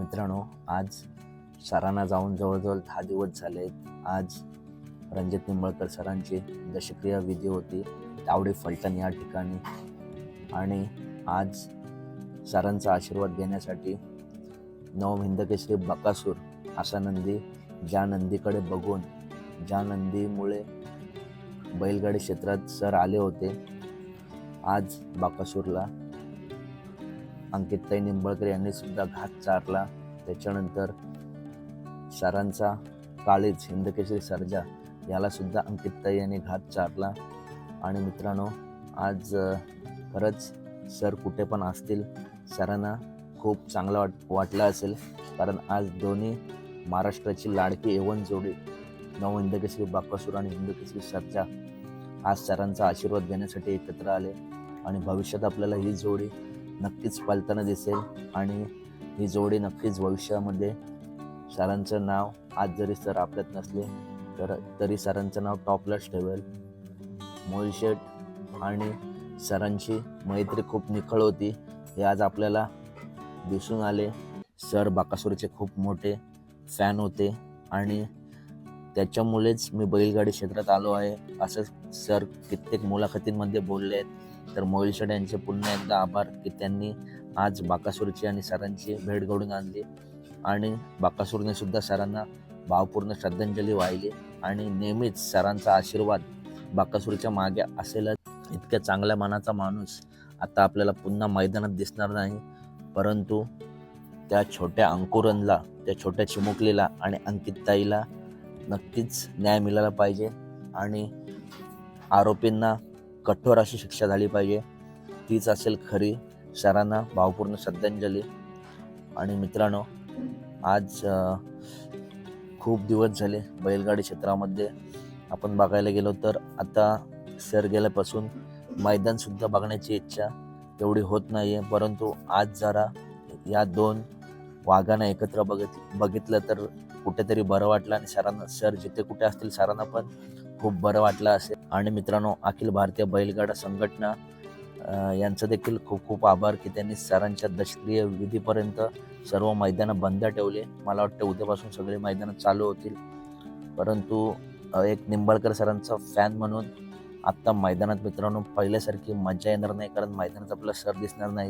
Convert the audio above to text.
मित्रांनो आज सरांना जाऊन जवळजवळ दहा दिवस झाले आज रणजित निंबळकर सरांची दशक्रिया विधी होती. तावडे फलटण या ठिकाणी. आणि आज सरांचा आशीर्वाद घेण्यासाठी नवम हिंदकेसरी बकासूर असा नंदी ज्या नंदीकडे बघून ज्या नंदीमुळे बैलगाडी क्षेत्रात सर आले होते आज बाकासूरला अंकितताई निंबळकर यांनी सुद्धा घात चारला. त्याच्यानंतर सरांचा काळीज हिंदकेशरी सर्जा याला सुद्धा अंकितताई यांनी घात चारला. आणि मित्रांनो आज खरंच सर कुठे पण असतील सरांना खूप चांगलं वाट वाटलं असेल. कारण आज दोन्ही महाराष्ट्राची लाडकी एवन जोडी नव हिंदकेसरी बाकासूर आणि हिंदकेसरी सर्जा आज सरांचा आशीर्वाद घेण्यासाठी एकत्र आले. आणि भविष्यात आपल्याला ही जोडी नक्कीच पालताना दिसेल. आणि ही जोडी नक्कीच भविष्यामध्ये सरांचं नाव आज जरी सर आपल्यात नसले तर तरी सरांचं नाव टॉपलाच ठेवेल. मोहिल शेठ आणि सरांची मैत्री खूप निखळ होती. हे आज आपल्याला दिसून आले. सर बाकासूरचे खूप मोठे फॅन होते आणि त्याच्यामुळेच मी बैलगाडी क्षेत्रात आलो आहे. असं सर कित्येक मुलाखतींमध्ये बोलले आहेत तर मोहिल शेड यांचे पुन्हा एकदा आभार की त्यांनी आज बाकासूरची आणि सरांची भेट घडून आणली. आणि बाकासूरने सुद्धा सरांना भावपूर्ण श्रद्धांजली वाहिली आणि नेहमीच सरांचा आशीर्वाद बाकासूरच्या मागे असेलच. इतक्या चांगल्या मनाचा माणूस आता आपल्याला पुन्हा मैदानात दिसणार नाही. परंतु त्या छोट्या अंकुरनला त्या छोट्या चिमुकलीला आणि अंकितताईला नक्कीच न्याय मिळाला पाहिजे आणि आरोपींना कठोर अशी शिक्षा झाली पाहिजे. तीच असेल खरी. सरांना भावपूर्ण श्रद्धांजली. आणि मित्रांनो आज खूप दिवस झाले बैलगाडी क्षेत्रामध्ये आपण बघायला गेलो तर आता सर गेल्यापासून मैदानसुद्धा बघण्याची इच्छा तेवढी होत नाही आहे परंतु आज जरा या दोन वाघांना एकत्र बघित बघितलं तर कुठेतरी बरं वाटलं आणि सरांना सर जिथे कुठे असतील सरांना पण खूप बरं वाटलं असेल. आणि मित्रांनो अखिल भारतीय बैलगाडा संघटना यांचं देखील खूप खूप आभार की त्यांनी सरांच्या दशक्रिय विधीपर्यंत सर्व मैदानं बंद ठेवले. मला वाटतं उद्यापासून सगळे मैदानं चालू होतील. परंतु एक निंबाळकर सरांचा फॅन म्हणून आत्ता मैदानात मित्रांनो पहिल्यासारखी मजा येणार नाही कारण मैदानात आपला सर दिसणार नाही